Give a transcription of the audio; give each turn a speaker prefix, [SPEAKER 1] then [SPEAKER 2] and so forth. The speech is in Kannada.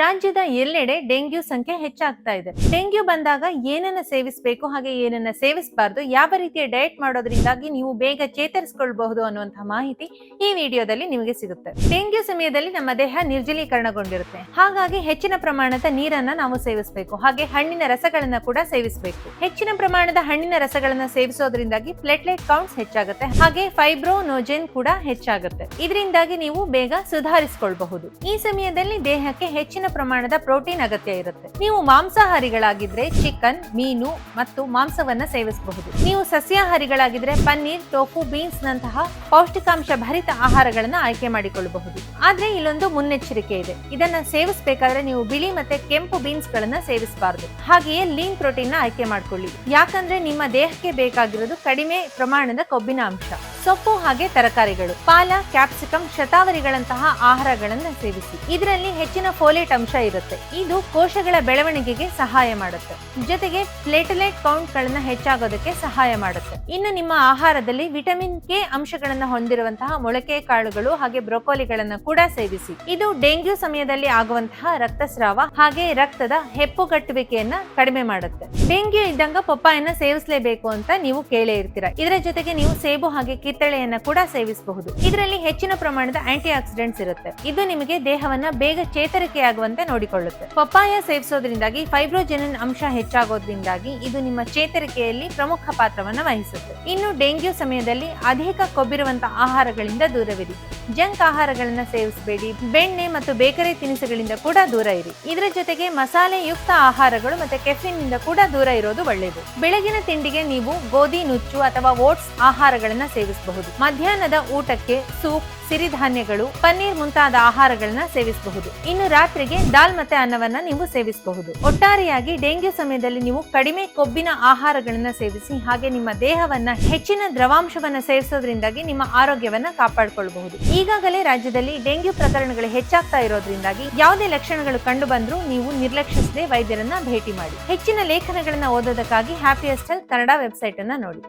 [SPEAKER 1] ರಾಜ್ಯದ ಎಲ್ಲೆಡೆ ಡೆಂಗ್ಯೂ ಸಂಖ್ಯೆ ಹೆಚ್ಚಾಗ್ತಾ ಇದೆ. ಡೆಂಗ್ಯೂ ಬಂದಾಗ ಏನನ್ನ ಸೇವಿಸಬೇಕು ಹಾಗೆ ಏನನ್ನ ಸೇವಿಸಬಾರದು, ಯಾವ ರೀತಿಯ ಡಯಟ್ ಮಾಡೋದ್ರಿಂದಾಗಿ ನೀವು ಬೇಗ ಚೇತರಿಸಿಕೊಳ್ಳಬಹುದು ಅನ್ನುವಂತಹ ಮಾಹಿತಿ ಈ ವಿಡಿಯೋದಲ್ಲಿ ನಿಮಗೆ ಸಿಗುತ್ತೆ. ಡೆಂಗ್ಯೂ ಸಮಯದಲ್ಲಿ ನಮ್ಮ ದೇಹ ನಿರ್ಜಲೀಕರಣಗೊಂಡಿರುತ್ತೆ. ಹಾಗಾಗಿ ಹೆಚ್ಚಿನ ಪ್ರಮಾಣದ ನೀರನ್ನ ನಾವು ಸೇವಿಸಬೇಕು. ಹಾಗೆ ಹಣ್ಣಿನ ರಸಗಳನ್ನ ಕೂಡ ಸೇವಿಸಬೇಕು. ಹೆಚ್ಚಿನ ಪ್ರಮಾಣದ ಹಣ್ಣಿನ ರಸಗಳನ್ನ ಸೇವಿಸೋದ್ರಿಂದಾಗಿ ಪ್ಲೇಟ್ಲೆಟ್ ಕೌಂಟ್ಸ್ ಹೆಚ್ಚಾಗುತ್ತೆ. ಹಾಗೆ ಫೈಬ್ರೋನೋಜೆನ್ ಕೂಡ ಹೆಚ್ಚಾಗುತ್ತೆ. ಇದರಿಂದಾಗಿ ನೀವು ಬೇಗ ಸುಧಾರಿಸಿಕೊಳ್ಳಬಹುದು ಈ ಸಮಯದಲ್ಲಿ ದೇಹಕ್ಕೆ ಹೆಚ್ಚಿನ ಪ್ರಮಾಣದ ಪ್ರೋಟೀನ್ ಅಗತ್ಯ ಇರುತ್ತೆ. ನೀವು ಮಾಂಸಾಹಾರಿಗಳಾಗಿದ್ರೆ ಚಿಕನ್, ಮೀನು ಮತ್ತು ಮಾಂಸವನ್ನ ಸೇವಿಸಬಹುದು. ನೀವು ಸಸ್ಯಾಹಾರಿಗಳಾಗಿದ್ರೆ ಪನ್ನೀರ್, ಟೋಫು ಬೀನ್ಸ್ ನಂತಹ ಪೌಷ್ಟಿಕಾಂಶ ಭರಿತ ಆಹಾರಗಳನ್ನ ಆಯ್ಕೆ ಮಾಡಿಕೊಳ್ಳಬಹುದು. ಆದ್ರೆ ಇಲ್ಲೊಂದು ಮುನ್ನೆಚ್ಚರಿಕೆ ಇದೆ. ಇದನ್ನ ಸೇವಿಸಬೇಕಾದ್ರೆ ನೀವು ಬಿಳಿ ಮತ್ತೆ ಕೆಂಪು ಬೀನ್ಸ್ ಗಳನ್ನ ಸೇವಿಸಬಾರದು. ಹಾಗೆಯೇ ಲೀನ್ ಪ್ರೋಟೀನ್ನ ಆಯ್ಕೆ ಮಾಡಿಕೊಳ್ಳಿ. ಯಾಕಂದ್ರೆ ನಿಮ್ಮ ದೇಹಕ್ಕೆ ಬೇಕಾಗಿರೋದು ಕಡಿಮೆ ಪ್ರಮಾಣದ ಕೊಬ್ಬಿನ ಅಂಶ. ಸೊಪ್ಪು ಹಾಗೆ ತರಕಾರಿಗಳು, ಪಾಲ, ಕ್ಯಾಪ್ಸಿಕಂ, ಶತಾವರಿಗಳಂತಹ ಆಹಾರಗಳನ್ನ ಸೇವಿಸಿ. ಇದರಲ್ಲಿ ಹೆಚ್ಚಿನ ಫೋಲೇಟ್ ಅಂಶ ಇರುತ್ತೆ. ಇದು ಕೋಶಗಳ ಬೆಳವಣಿಗೆಗೆ ಸಹಾಯ ಮಾಡುತ್ತೆ. ಜೊತೆಗೆ ಪ್ಲೇಟಲೆಟ್ ಕೌಂಟ್ ಗಳನ್ನ ಹೆಚ್ಚಾಗೋದಕ್ಕೆ ಸಹಾಯ ಮಾಡುತ್ತೆ. ಇನ್ನು ನಿಮ್ಮ ಆಹಾರದಲ್ಲಿ ವಿಟಮಿನ್ ಕೆ ಅಂಶಗಳನ್ನ ಹೊಂದಿರುವಂತಹ ಮೊಳಕೆ ಕಾಳುಗಳು ಹಾಗೆ ಬ್ರೊಕೋಲಿಗಳನ್ನ ಕೂಡ ಸೇವಿಸಿ. ಇದು ಡೆಂಗ್ಯೂ ಸಮಯದಲ್ಲಿ ಆಗುವಂತಹ ರಕ್ತಸ್ರಾವ ಹಾಗೆ ರಕ್ತದ ಹೆಪ್ಪುಗಟ್ಟುವಿಕೆಯನ್ನ ಕಡಿಮೆ ಮಾಡುತ್ತೆ. ಡೆಂಗ್ಯೂ ಇದ್ದಂಗ ಪಪ್ಪಾಯನ್ನ ಸೇವಿಸಲೇಬೇಕು ಅಂತ ನೀವು ಕೇಳೇ ಇರ್ತೀರಾ. ಇದರ ಜೊತೆಗೆ ನೀವು ಸೇಬು ಹಾಗೆ ಕಿತ್ತಳೆಯನ್ನ ಕೂಡ ಸೇವಿಸಬಹುದು. ಇದರಲ್ಲಿ ಹೆಚ್ಚಿನ ಪ್ರಮಾಣದ ಆಂಟಿ ಆಕ್ಸಿಡೆಂಟ್ಸ್ ಇರುತ್ತೆ. ಇದು ನಿಮಗೆ ದೇಹವನ್ನ ಬೇಗ ಚೇತರಿಕೆಯಾಗುವಂತೆ ನೋಡಿಕೊಳ್ಳುತ್ತೆ. ಪಪ್ಪಾಯ ಸೇವಿಸೋದ್ರಿಂದಾಗಿ ಫೈಬ್ರೋಜೆನಿನ್ ಅಂಶ ಹೆಚ್ಚಾಗೋದ್ರಿಂದಾಗಿ ಇದು ನಿಮ್ಮ ಚೇತರಿಕೆಯಲ್ಲಿ ಪ್ರಮುಖ ಪಾತ್ರವನ್ನು ವಹಿಸುತ್ತೆ. ಇನ್ನು ಡೆಂಗ್ಯೂ ಸಮಯದಲ್ಲಿ ಅಧಿಕ ಕೊಬ್ಬಿರುವಂತಹ ಆಹಾರಗಳಿಂದ ದೂರವಿರಿ. ಜಂಕ್ ಆಹಾರಗಳನ್ನ ಸೇವಿಸಬೇಡಿ. ಬೆಣ್ಣೆ ಮತ್ತು ಬೇಕರಿ ತಿನಿಸುಗಳಿಂದ ಕೂಡ ದೂರ ಇರಿ. ಇದರ ಜೊತೆಗೆ ಮಸಾಲೆ ಯುಕ್ತ ಆಹಾರಗಳು ಮತ್ತೆ ಕೆಫಿನ್ನಿಂದ ಕೂಡ ದೂರ ಇರೋದು ಒಳ್ಳೆಯದು ಬೆಳಗಿನ ತಿಂಡಿಗೆ ನೀವು ಗೋಧಿ, ನುಚ್ಚು ಅಥವಾ ಓಟ್ಸ್ ಆಹಾರಗಳನ್ನ ಸೇವಿಸಬಹುದು. ಮಧ್ಯಾಹ್ನದ ಊಟಕ್ಕೆ ಸೂಪ್, ಸಿರಿಧಾನ್ಯಗಳು, ಪನ್ನೀರ್ ಮುಂತಾದ ಆಹಾರಗಳನ್ನ ಸೇವಿಸಬಹುದು. ಇನ್ನು ರಾತ್ರಿಗೆ ದಾಲ್ ಮತ್ತೆ ಅನ್ನವನ್ನ ನೀವು ಸೇವಿಸಬಹುದು. ಒಟ್ಟಾರೆಯಾಗಿ ಡೆಂಗ್ಯೂ ಸಮಯದಲ್ಲಿ ನೀವು ಕಡಿಮೆ ಕೊಬ್ಬಿನ ಆಹಾರಗಳನ್ನ ಸೇವಿಸಿ, ಹಾಗೆ ನಿಮ್ಮ ದೇಹವನ್ನ ಹೆಚ್ಚಿನ ದ್ರವಾಂಶವನ್ನ ಸೇವಿಸೋದ್ರಿಂದಾಗಿ ನಿಮ್ಮ ಆರೋಗ್ಯವನ್ನ ಕಾಪಾಡಿಕೊಳ್ಳಬಹುದು ಈಗಾಗಲೇ ರಾಜ್ಯದಲ್ಲಿ ಡೆಂಗ್ಯೂ ಪ್ರಕರಣಗಳು ಹೆಚ್ಚಾಗ್ತಾ ಇರೋದ್ರಿಂದಾಗಿ ಯಾವುದೇ ಲಕ್ಷಣಗಳು ಕಂಡು ಬಂದ್ರೂ ನೀವು ನಿರ್ಲಕ್ಷಿಸದೆ ವೈದ್ಯರನ್ನ ಭೇಟಿ ಮಾಡಿ. ಹೆಚ್ಚಿನ ಲೇಖನಗಳನ್ನ ಓದೋದಕ್ಕಾಗಿ ಹ್ಯಾಪಿಯಸ್ಟ್ ಹೆಲ್ತ್ ಕನ್ನಡ ವೆಬ್ಸೈಟ್ ಅನ್ನ ನೋಡಿ.